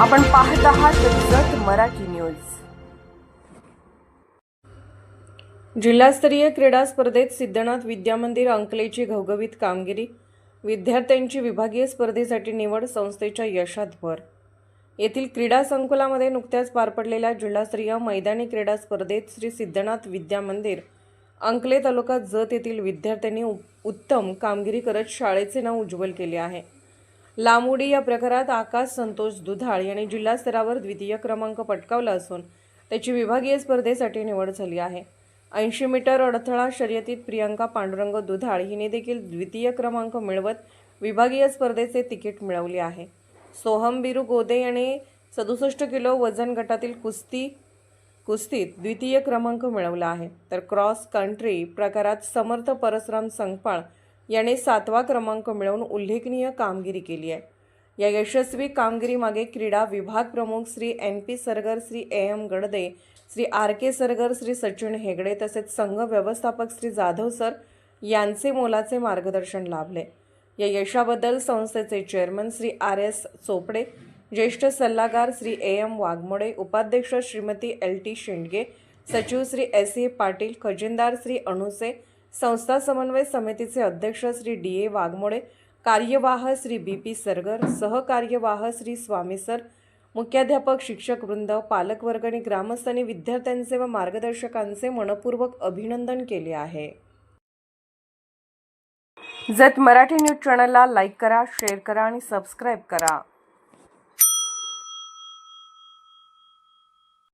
आपण पाहत आहात जत मराठी न्यूज. जिल्हास्तरीय क्रीडा स्पर्धेत सिद्धनाथ विद्यामंदिर अंकलेची घवघवीत कामगिरी विद्यार्थ्यांची विभागीय स्पर्धेसाठी निवड संस्थेच्या यशात भर येथील क्रीडा संकुलामध्ये नुकत्याच पार पडलेल्या जिल्हास्तरीय मैदानी क्रीडा स्पर्धेत श्री सिद्धनाथ विद्यामंदिर अंकले तालुका जत येथील विद्यार्थ्यांनी उत्तम कामगिरी करत शाळेचे नाव उज्ज्वल केले आहे. लामुडी या प्रकारात आकाश संतोष दुधाळ यांनी जिल्हा स्तरावर द्वितीय क्रमांक पटकावला असून त्याची विभागीय स्पर्धेसाठी निवड झाली आहे. ऐंशी मीटर अडथळा शर्यतीत प्रियांका पांडुरंग दुधाळ हिने देखील द्वितीय क्रमांक मिळवत विभागीय स्पर्धेचे तिकीट मिळवले आहे. सोहम बिरू गोदे याने सदुसष्ट किलो वजन गटातील कुस्ती कुस्तीत द्वितीय क्रमांक मिळवला आहे. तर क्रॉस कंट्री प्रकारात समर्थ परसराम संगपाळ याने सातवा क्रमांक मिळवून उल्लेखनीय कामगिरी केली आहे. या यशस्वी कामगिरीमागे क्रीडा विभाग प्रमुख Shri N P Sargar Shri A M Gadade Shri R K Sargar Shri Sachin Hegde तसेच संघ व्यवस्थापक श्री जाधव सर यांचे मोलाचे मार्गदर्शन लाभले. या यशाबद्दल संस्थेचे chairman Shri R S Chopde ज्येष्ठ सल्लागार श्री ए एम वाघमोडे उपाध्यक्ष श्रीमती एल टी शेंडगे सचिव श्री एस ए पाटील खजिनदार श्री अणुसे संस्था समन्वय समितीचे अध्यक्ष श्री डी ए वाघमोडे कार्यवाह श्री बी पी सरगर सहकार्यवाह श्री स्वामी सर मुख्याध्यापक शिक्षक वृंद पालकवर्ग आणि ग्रामस्थांनी विद्यार्थ्यांचे व मार्गदर्शकांचे मनपूर्वक अभिनंदन केले आहे. जत मराठी न्यूज चॅनलला लाईक करा शेअर करा आणि सबस्क्राईब करा.